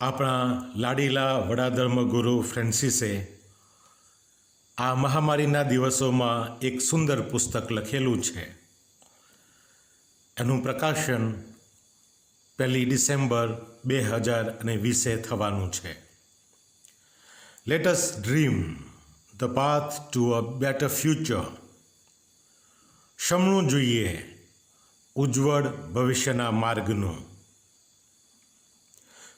આપણા લાડીલા વડાધર્મગુરુ ફ્રેન્સિસે આ મહામારીના દિવસોમાં એક સુંદર પુસ્તક લખેલું છે. એનું પ્રકાશન પહેલી ડિસેમ્બર બે હજાર અને વીસે થવાનું છે. Let's dream the path to a better future શમણું જોઈએ ઉજ્જવળ ભવિષ્યના માર્ગનું.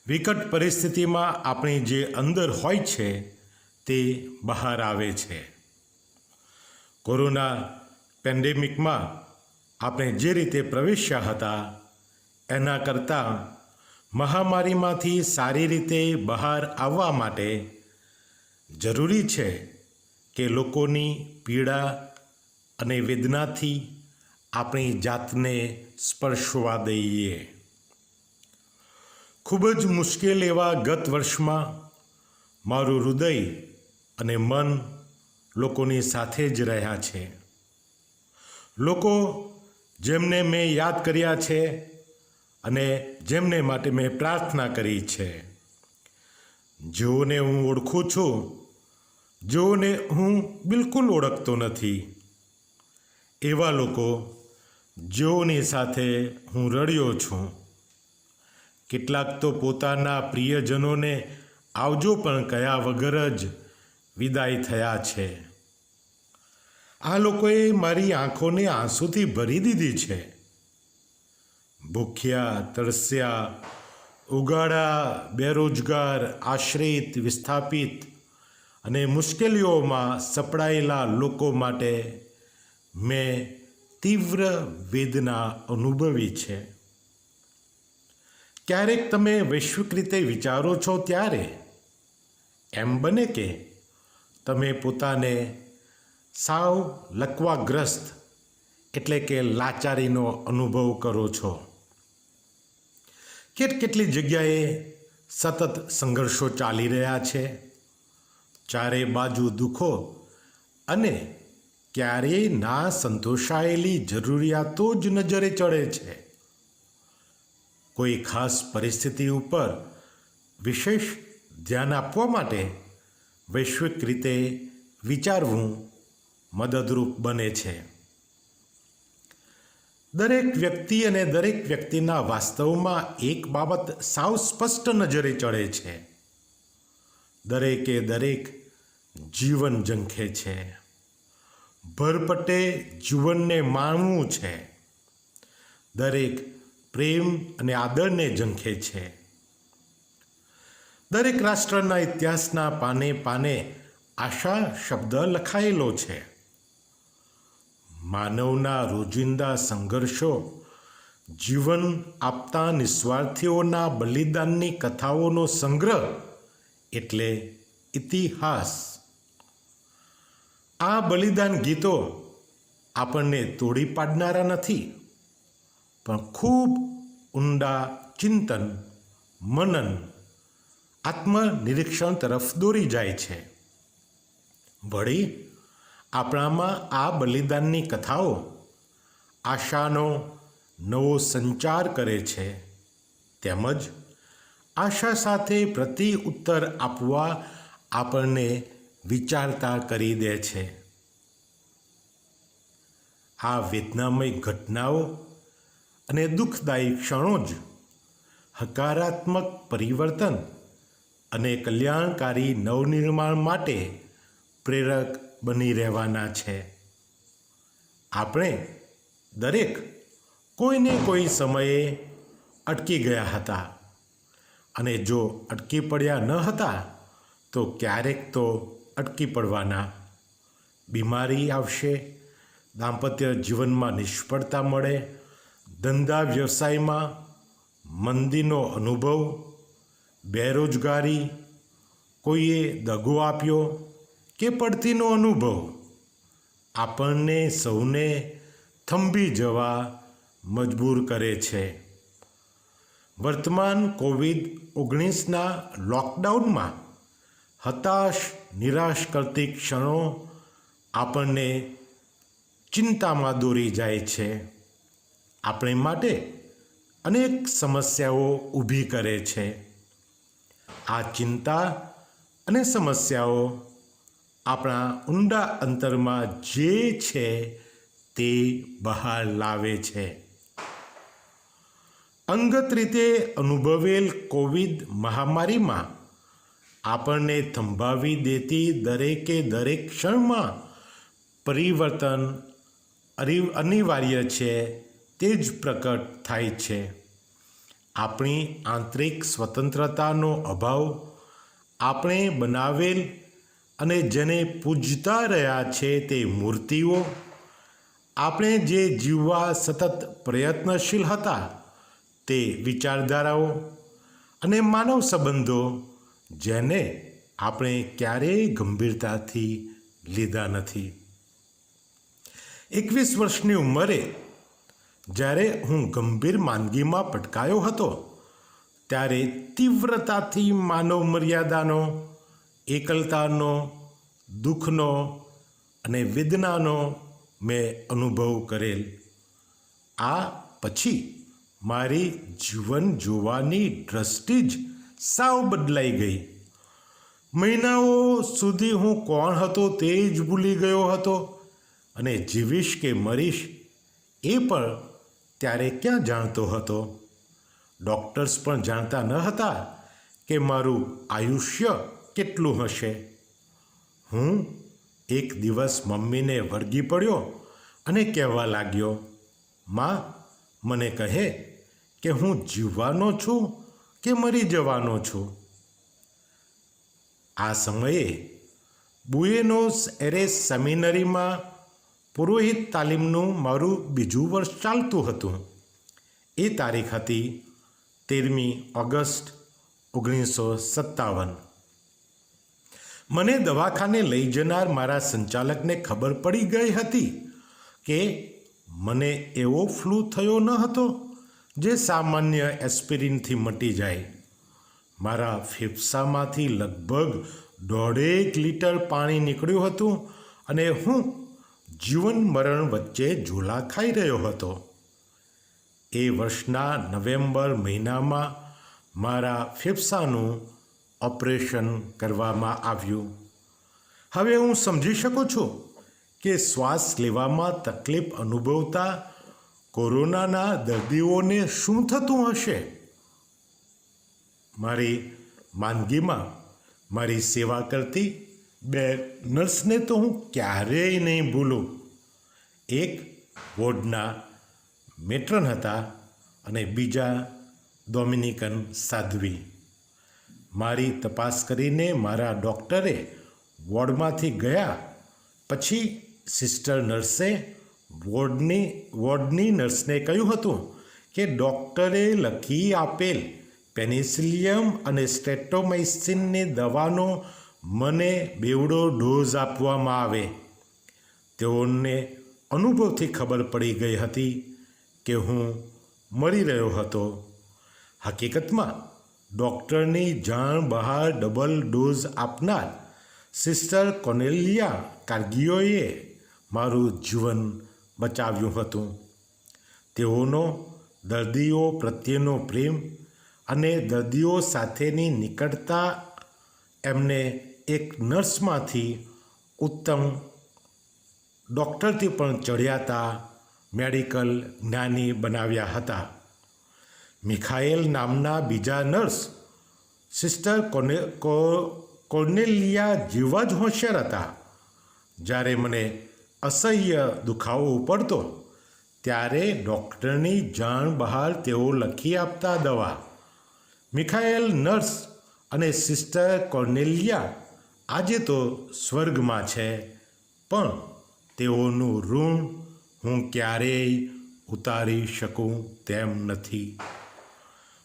વિકટ પરિસ્થિતિમાં આપણી જે અંદર હોય છે, તે બહાર આવે છે. કોરોના પેન્ડેમિકમાં આપણે જે રીતે પ્રવેશ્યા હતા, એના કરતાં મહામારીમાંથી સારી રીતે બહાર આવવા માટે જરૂરી છે કે લોકોની પીડા અને વેદનાથી આપણી જાતને સ્પર્શવા દઈએ. ખૂબ જ મુશ્કેલ એવા ગત વર્ષમાં મારું હૃદય અને મન લોકોની સાથે જ રહ્યા છે. લોકો જેમને મેં યાદ કર્યા છે અને જેમને માટે મેં પ્રાર્થના કરી છે. જેઓને હું ઓળખું છું, જેઓને હું બિલકુલ ઓળખતો નથી, એવા લોકો જેઓની સાથે હું રડ્યો છું. કેટલાક તો પોતાના પ્રિયજનોને આવજો પણ કયા વગર જ વિદાય થયા છે. આ લોકોએ મારી આંખોને આંસુથી ભરી દીધી છે. ભૂખ્યા, તરસ્યા, ઉગાડા, બેરોજગાર, આશ્રિત, વિસ્થાપિત અને મુશ્કેલીઓમાં સપડાયેલા લોકો માટે મેં તીવ્ર વેદના અનુભવી છે. ક્યારેક તમે વૈશ્વિક રીતે વિચારો છો ત્યારે એમ બને કે તમે પોતાને સાવ લકવાગ્રસ્ત એટલે કે લાચારીનો અનુભવ કરો છો. કેટ કેટલી જગ્યાએ સતત સંઘર્ષો ચાલી રહ્યા છે? ચારે બાજુ દુઃખો અને ક્યારેય ના સંતોષાયેલી જરૂરિયાતો જ નજરે ચડે છે. કોઈ ખાસ પરિસ્થિતિ ઉપર વિશેષ ધ્યાન આપવા માટે વૈશ્વિક રીતે વિચારવું મદદરૂપ બને છે. દરેક વ્યક્તિ અને દરેક વ્યક્તિના વાસ્તવમાં એક બાબત સાવ સ્પષ્ટ નજરે ચડે છે. દરેકે દરેક જીવન ઝંખે છે. ભરપટે જીવનને માણવું છે. દરેક પ્રેમ અને આદરને ઝંખે છે. દરેક રાષ્ટ્રના ઇતિહાસના પાને પાને આશા શબ્દ લખાયેલો છે. માનવના રોજિંદા સંઘર્ષો, જીવન આપતા નિસ્વાર્થીઓના બલિદાનની કથાઓનો સંગ્રહ એટલે ઇતિહાસ. આ બલિદાન ગીતો આપણને તોડી પાડનારા નથી, પણ ખૂબ ઊંડા ચિંતન, મનન, આત્મનિરીક્ષણ તરફ દોરી જાય છે. વળી, આપણામાં આ બલિદાનની કથાઓ આશાનો નવો સંચાર કરે છે. તેમજ આશા સાથે પ્રતિ ઉત્તર આપવા આપણને વિચારતા કરી દે છે. આ વેદનામય ઘટનાઓ અને દુઃખદાયી ક્ષણો જ. હકારાત્મક પરિવર્તન અને કલ્યાણકારી નવનિર્માણ માટે પ્રેરક બની રહેવાના છે. આપણે દરેક કોઈને કોઈ સમયે અટકી ગયા હતા. અને જો અટકી પડ્યા ન હતા, તો ક્યારેક તો અટકી પડવાના. બીમારી આવશે, દાંપત્ય જીવનમાં નિષ્ફળતા મળે ધંધા વ્યવસાયમાં મંદીનો અનુભવ, બેરોજગારી, કોઈએ દગો આપ્યો કે પડતીનો અનુભવ, આપણને સૌને થંભી જવા મજબૂર કરે છે. વર્તમાન કોવિડ ઓગણીસના લોકડાઉનમાં હતાશ, નિરાશ કરતી ક્ષણો આપણને ચિંતામાં દોરી જાય છે. આપણે માટે અનેક સમસ્યાઓ ઊભી કરે છે. આ ચિંતા અને સમસ્યાઓ આપણા ઊંડા અંતરમાં જે છે તે બહાર લાવે છે. અંગત રીતે અનુભવેલ કોવિડ મહામારીમાં આપણને થંભાવી દેતી દરેકે દરેક ક્ષણમાં પરિવર્તન અનિવાર્ય છે. તે જ પ્રકટ થાય છે. આપણી આંતરિક સ્વતંત્રતાનો અભાવ આપણે બનાવેલ અને જેને પૂજતા રહ્યા છે તે મૂર્તિઓ, આપણે જે જીવવા સતત પ્રયત્નશીલ હતા તે વિચારધારાઓ અને માનવ સંબંધો જેને આપણે ક્યારેય ગંભીરતાથી લીધા નથી. એકવીસ વર્ષની ઉંમરે જ્યારે હું ગંભીર માંદગીમાં પટકાયો હતો, ત્યારે તીવ્રતાથી માનવ મર્યાદાનો, એકલતાનો, દુઃખનો અને વેદનાનો મેં અનુભવ કરેલ. આ પછી મારી જીવન જોવાની દ્રષ્ટિ જ સાવ બદલાઈ ગઈ. મહિનાઓ સુધી હું કોણ હતો તે જ ભૂલી ગયો હતો અને જીવીશ કે મરીશ એ પણ ત્યારે ક્યાં જાણતો હતો? ડૉક્ટર્સ પણ જાણતા ન હતા કે મારું આયુષ્ય કેટલું હશે. હું એક દિવસ મમ્મીને વળગી પડ્યો અને કહેવા લાગ્યો, માં, મને કહે કે હું જીવવાનો છું કે મરી જવાનો છું? આ સમયે બુએનોસ એરેસ સેમિનરીમાં પુરોહિત તાલીમનું મારું બીજું વર્ષ ચાલતું હતું. એ તારીખ હતી તેરમી ઓગસ્ટ ઓગણીસો સત્તાવન. મને દવાખાને લઈ જનાર મારા સંચાલકને ખબર પડી ગઈ હતી કે મને એવો ફ્લૂ થયો ન હતો જે સામાન્ય એસ્પિરિનથી મટી જાય. મારા ફેફસામાંથી લગભગ દોઢેક લીટર પાણી નીકળ્યું હતું અને હું જીવન મરણ વચ્ચે ઝોલા ખાઈ રહ્યો હતો. એ વર્ષના નવેમ્બર મહિનામાં મારા ફેફસાનું ઓપરેશન કરવામાં આવ્યું. હવે હું સમજી શકું છું કે શ્વાસ લેવામાં તકલીફ અનુભવતા કોરોનાના દર્દીઓને શું થતું હશે? મારી માંદગીમાં મારી સેવા કરતી બે નર્સને તો હું ક્યારેય નહીં ભૂલું. એક વોર્ડના મેટ્રન હતા અને બીજા ડોમિનિકન સાધ્વી. મારી તપાસ કરીને મારા ડૉક્ટરે વોર્ડમાંથી ગયા, પછી સિસ્ટર નર્સે વોર્ડની વોર્ડની નર્સને કહ્યું હતું કે ડૉક્ટરે લખી આપેલ પેનિસિલિયમ અને સ્ટેટોમાઇસિનની દવાનો મને બેવડો ડોઝ આપવામાં આવે. તેઓને અનુભવથી ખબર પડી ગઈ હતી કે હું મરી રહ્યો હતો. હકીકતમાં, ડૉક્ટરની જાણ બહાર ડબલ ડોઝ આપનાર સિસ્ટર કોનેલિયા કાર્ગીઓએ મારું જીવન બચાવ્યું હતું. તેઓનો દર્દીઓ પ્રત્યેનો પ્રેમ અને દર્દીઓ સાથેની નિકટતા એમને એક નર્સમાંથી ઉત્તમ ડૉક્ટરથી પણ ચડિયાતા મેડિકલ જ્ઞાની બનાવ્યા હતા. મિખાએલ નામના બીજા નર્સ સિસ્ટર કોને કોર્નેલિયા જેવા જ હોશિયાર હતા. જ્યારે મને અસહ્ય દુખાવો પડતો ત્યારે ડૉક્ટરની જાણ બહાર તેઓ લખી આપતા દવા. મિખાએલ નર્સ અને સિસ્ટર કોર્નેલિયા આજે તો સ્વર્ગમાં છે, પણ તેઓનું ઋણ હું ક્યારેય ઉતારી શકું તેમ નથી.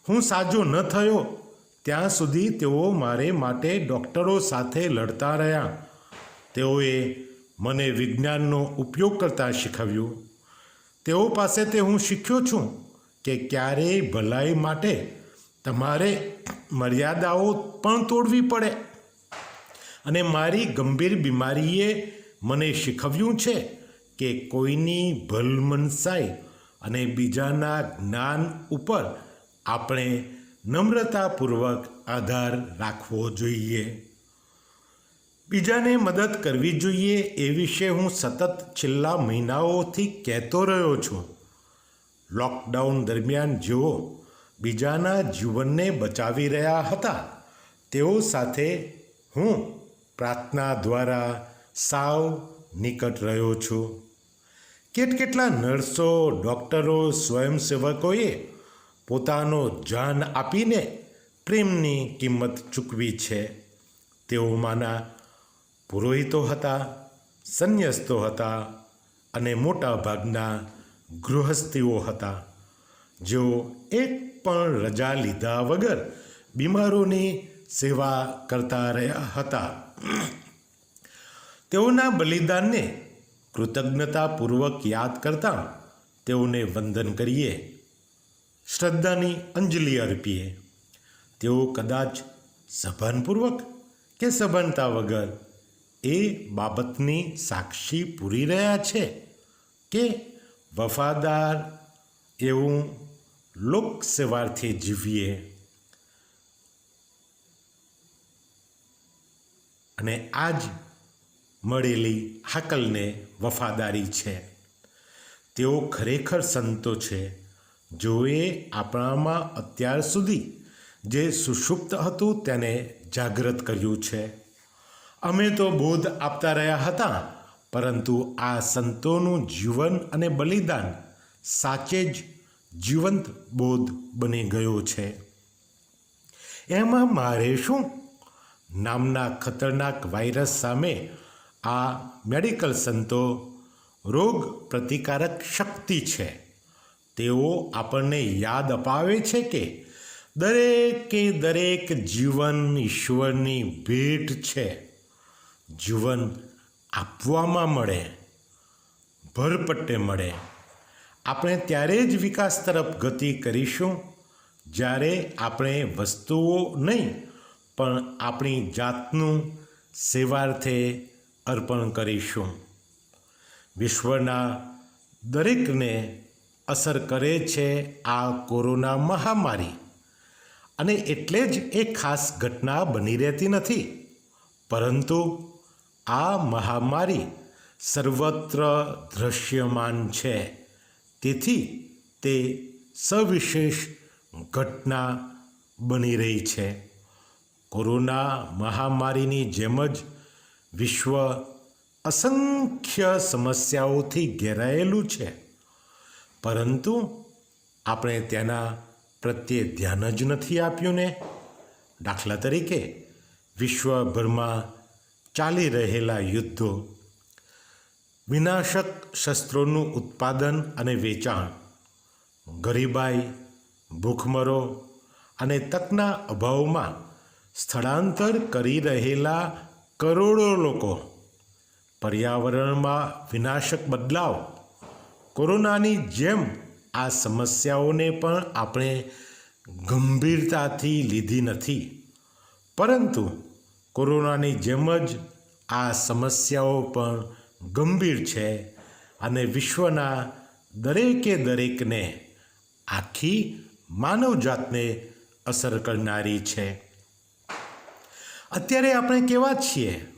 હું સાજો ન થયો, ત્યાં સુધી તેઓ મારે માટે ડૉક્ટરો સાથે લડતા રહ્યા. તેઓએ મને વિજ્ઞાનનો ઉપયોગ કરતાં શીખવ્યું. તેઓ પાસેથી હું શીખ્યો છું કે ક્યારેય ભલાઈ માટે તમારે મર્યાદાઓ પણ તોડવી પડે. અને મારી ગંભીર બીમારીએ મને શીખવ્યું છે કે કોઈની ભલમનસાઈ અને બીજાના જ્ઞાન ઉપર આપણે નમ્રતાપૂર્વક આધાર રાખવો જોઈએ. બીજાને મદદ કરવી જોઈએ એ વિશે હું સતત છેલ્લા મહિનાઓથી કહેતો રહ્યો છું. લોકડાઉન દરમિયાન જેઓ બીજાના જીવનને બચાવી રહ્યા હતા, તેઓ સાથે હું પ્રાર્થના દ્વારા સાવ નિકટ રહ્યો છું. કેટકેટલા નર્સો, ડૉક્ટરો, સ્વયંસેવકોએ પોતાનો જાન આપીને પ્રેમની કિંમત ચૂકવી છે. તેઓમાંના પુરોહિતો હતા, સંન્યસ્તો હતા અને મોટા ભાગના ગૃહસ્થીઓ હતા. જેઓ એક પણ રજા લીધા વગર બીમારોની સેવા કરતા રહ્યા હતા. તેઓના બલિદાનને કૃતજ્ઞતાપૂર્વક યાદ કરતા તેઓને વંદન કરીએ. શ્રદ્ધાની અંજલિ અર્પીએ. તેઓ કદાચ સભાનપૂર્વક કે સભાનતા વગર એ બાબતની સાક્ષી પૂરી રહ્યા છે કે વફાદાર એવું લોકસેવાથી જીવીએ. અને આજ મળેલી હાકલને વફાદારી છે. તેઓ ખરેખર સંતો છે. જોએ આપણામાં અત્યાર સુધી જે સુષુપ્ત હતું તેને જાગૃત કર્યું છે. અમે તો બોધ આપતા રહ્યા હતા, પરંતુ આ સંતોનું જીવન અને બલિદાન સાચે જ જીવંત બોધ બની ગયો છે. એમાં મારે શું નામના ખતરનાક વાયરસ સામે આ મેડિકલ સંતો રોગ પ્રતિકારક શક્તિ છે. તેઓ આપણને યાદ અપાવે છે કે દરેકે દરેક જીવન ઈશ્વરની ભેટ છે. જીવન આપવામાં મળે ભરપટ્ટે મળે. આપણે ત્યારે જ વિકાસ તરફ ગતિ કરીશું, જ્યારે આપણે વસ્તુઓ નહીં પણ આપણી જાતનું સેવાર્થે અર્પણ કરીશું. વિશ્વના દરેકને અસર કરે છે આ કોરોના મહામારી. અને એટલે જ એ ખાસ ઘટના બની રહેતી નથી. પરંતુ આ મહામારી સર્વત્ર દૃશ્યમાન છે. તેથી તે સવિશેષ ઘટના બની રહી છે. કોરોના મહામારીની જેમ જ વિશ્વ અસંખ્ય સમસ્યાઓથી ઘેરાયેલું છે. પરંતુ આપણે તેના પ્રત્યે ધ્યાન જ નથી આપ્યું ને. દાખલા તરીકે વિશ્વભરમાં ચાલી રહેલા યુદ્ધો, વિનાશક શસ્ત્રોનું ઉત્પાદન અને વેચાણ, ગરીબાઈ, ભૂખમરો અને તકના અભાવમાં સ્થળાંતર કરી રહેલા કરોડો લોકો. પર્યાવરણમાં વિનાશક બદલાવ. કોરોનાની જેમ આ સમસ્યાઓને પણ આપણે ગંભીરતાથી લીધી નથી. પરંતુ કોરોનાની જેમ જ આ સમસ્યાઓ પણ ગંભીર છે અને વિશ્વના દરેકે દરેકને આખી માનવજાતને અસર કરનારી છે. અત્યારે આપણે કેવા છીએ?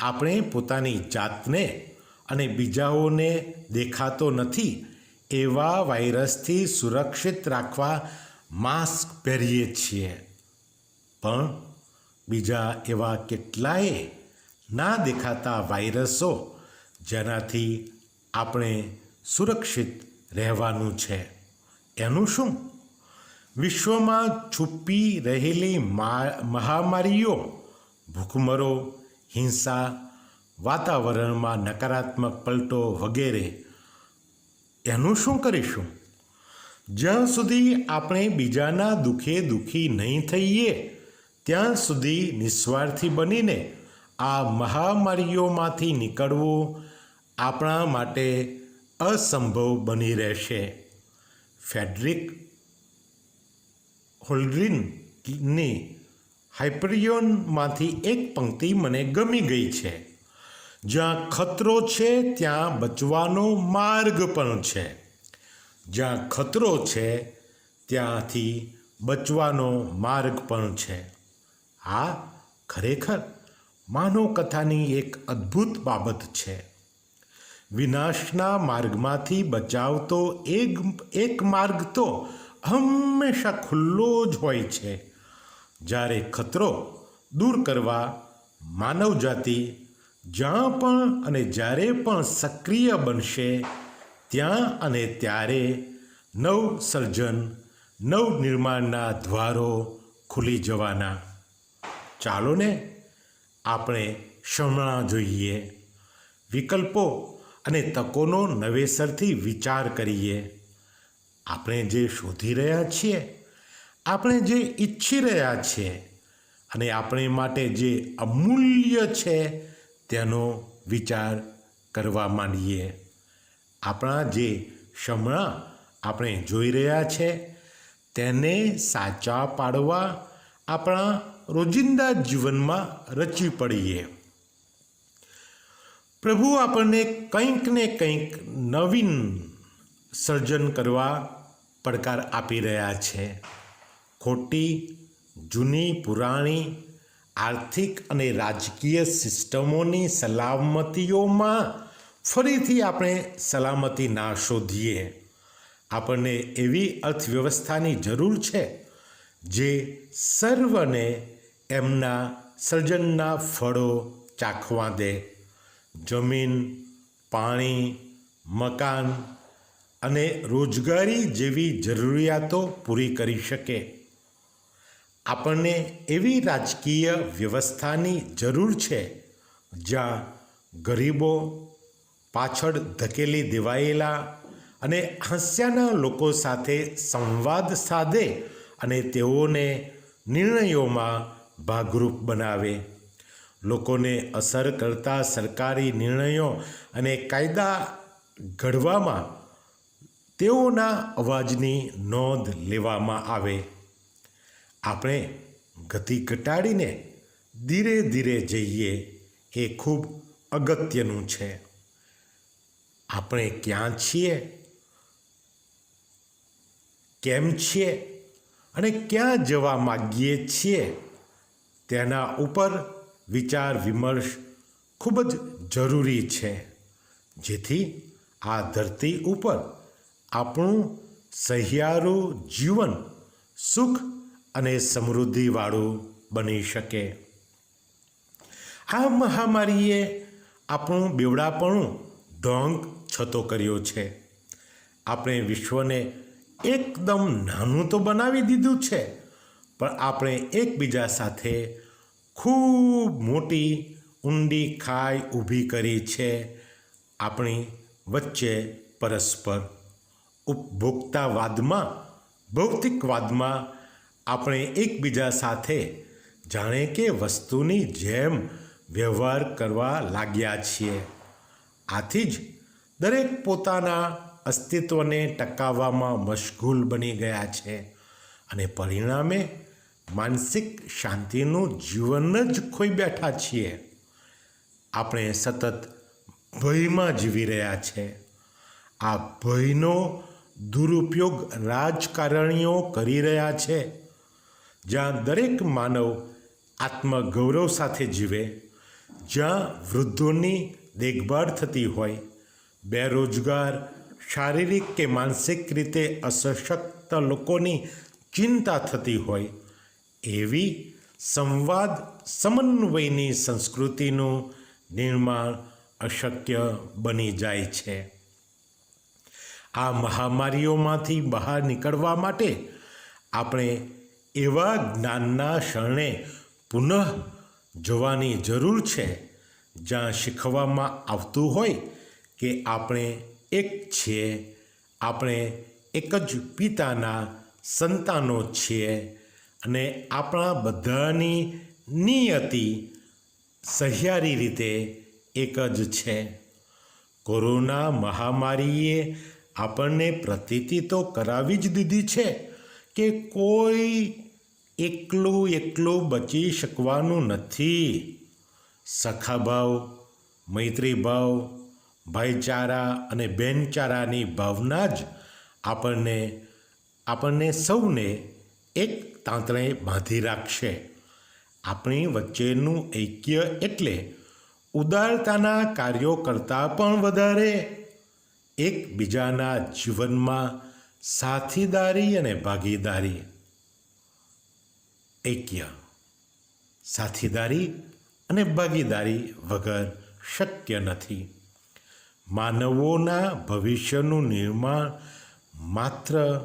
આપણે પોતાની જાતને અને બીજાઓને દેખાતો નથી એવા વાયરસથી સુરક્ષિત રાખવા માસ્ક પહેરીએ છીએ. પણ બીજા એવા કેટલાય ના દેખાતા વાયરસો જેનાથી આપણે સુરક્ષિત રહેવાનું છે. એનું શું? વિશ્વમાં છુપી રહેલી મહામારીઓ, ભૂખમરો, હિંસા, વાતાવરણમાં નકારાત્મક પલટો વગેરે, એનું શું કરીશું? જ્યાં સુધી આપણે બીજાના દુઃખે દુઃખી નહીં થઈએ, ત્યાં સુધી નિસ્વાર્થી બનીને આ મહામારીઓમાંથી નીકળવું આપણા માટે અસંભવ બની રહેશે. ફેડરિક હોલ્ડ્રિનની હાઇપરિયોનમાંથી એક પંક્તિ મને ગમી ગઈ છે. જ્યાં ખતરો છે, ત્યાં બચવાનો માર્ગ પણ છે. જ્યાં ખતરો છે, ત્યાંથી બચવાનો માર્ગ પણ છે. આ ખરેખર માનવ કથાની એક અદ્ભુત બાબત છે. વિનાશના માર્ગમાંથી બચાવતો એક એક માર્ગ તો હંમેશા ખુલ્લો જ હોય છે. જ્યારે ખતરો દૂર કરવા માનવજાતિ જ્યાં પણ અને જ્યારે પણ સક્રિય બનશે, ત્યાં અને ત્યારે નવ સર્જન, નવ નિર્માણના દ્વારો ખુલી જવાના. ચાલો ને આપણે ક્ષમણા જોઈએ. વિકલ્પો અને તકોનો નવેસરથી વિચાર કરીએ. આપણે જે શોધી રહ્યા છીએ, આપણે જે ઈચ્છી રહ્યા છીએ અને આપણે માટે જે અમૂલ્ય છે તેનો વિચાર કરવા માંડીએ. આપણા જે ક્ષમણા આપણે જોઈ રહ્યા છે તેને સાચા પાડવા આપણા રોજિંદા જીવનમાં રચી પડીએ. પ્રભુ આપણને કંઈક ને કંઈક નવીન સર્જન કરવા પડકાર આપી રહ્યા છે. ખોટી, જૂની, પુરાણી, આર્થિક અને રાજકીય સિસ્ટમોની સલામતીઓમાં ફરીથી આપણે સલામતી ના શોધીએ. આપણને એવી અર્થવ્યવસ્થાની જરૂર છે જે સર્વને એમના સર્જનના ફળો ચાખવા દે. જમીન, પાણી, મકાન અને રોજગારી જેવી જરૂરિયાતો પૂરી કરી શકે. આપણને એવી રાજકીય વ્યવસ્થાની જરૂર છે, જ્યાં ગરીબો પાછળ ધકેલી દેવાયેલા અને હાંસ્યાના લોકો સાથે સંવાદ સાધે અને તેઓને નિર્ણયોમાં ભાગરૂપ બનાવે. લોકોને અસર કરતા સરકારી નિર્ણયો અને કાયદા ઘડવામાં તેઓના અવાજની નોંધ લેવામાં આવે. આપણે ગતિ ઘટાડીને ધીરે ધીરે જઈએ એ ખૂબ અગત્યનું છે. આપણે ક્યાં છીએ? કેમ છીએ? અને ક્યાં જવા માગીએ છીએ? તેના ઉપર વિચાર વિમર્શ ખૂબ જ જરૂરી છે. જેથી આ ધરતી ઉપર આપણું સહિયારું જીવન સુખ અને સમૃદ્ધિવાળું બની શકે. આ મહામારીએ આપણું બેવડાપણું ઢોંગ છતો કર્યો છે. આપણે વિશ્વને એકદમ નાનું તો બનાવી દીધું છે, પણ આપણે એકબીજા સાથે ખૂબ મોટી ઊંડી ખાઈ ઊભી કરી છે આપણી વચ્ચે પરસ્પર. ઉપભોક્તાવાદમાં, ભૌતિકવાદમાં આપણે એકબીજા સાથે જાણે કે વસ્તુની જેમ વ્યવહાર કરવા લાગ્યા છીએ. આથી જ દરેક પોતાના અસ્તિત્વને ટકાવવામાં મશગુલ બની ગયા છે અને પરિણામે માનસિક શાંતિનું જીવન જ ખોઈ બેઠા છીએ. આપણે સતત ભયમાં જીવી રહ્યા છે. આ ભયનો દુરુપયોગ રાજકારણીઓ કરી રહ્યા છે, જ્યાં દરેક માનવ આત્મગૌરવ સાથે જીવે, જ્યાં વૃદ્ધોની દેખભાળ થતી હોય, બેરોજગાર, શારીરિક કે માનસિક રીતે અસશક્ત લોકોની ચિંતા થતી હોય, એવી સંવાદ સમન્વયની સંસ્કૃતિનું નિર્માણ અશક્ય બની જાય છે. આ મહામારીઓમાંથી બહાર નીકળવા માટે આપણે એવા જ્ઞાનના શરણે પુનઃ જોવાની જરૂર છે, જ્યાં શીખવામાં આવતું હોય કે આપણે એક છીએ, આપણે એક જ પિતાના સંતાનો છીએ અને આપણા બધાની નિયતિ સહિયારી રીતે એક જ છે. કોરોના મહામારીએ આપણને પ્રતીતિ તો કરાવી જ દીધી છે કે કોઈ એકલું એકલું બચી શકવાનું નથી. સખાભાવ, મૈત્રીભાવ, ભાઈચારા અને બેનચારાની ભાવના જ આપણને આપણને સૌને એક તાંતણે બાંધી રાખશે. આપણી વચ્ચેનું ઐક્ય એટલે ઉદારતાના કાર્યો કરતાં પણ વધારે. એકબીજાના જીવનમાં સાથીદારી અને ભાગીદારી. ઐક્ય સાથીદારી અને ભાગીદારી વગર શક્ય નથી. માનવોના ભવિષ્યનું નિર્માણ માત્ર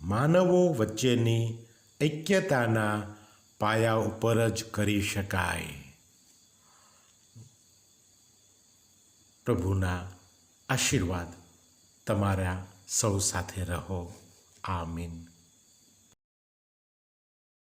માનવો વચ્ચેની ઐક્યતાના પાયા ઉપર જ કરી શકાય. પ્રભુના આશીર્વાદ. તમારા સૌ સાથે રહો. આમીન.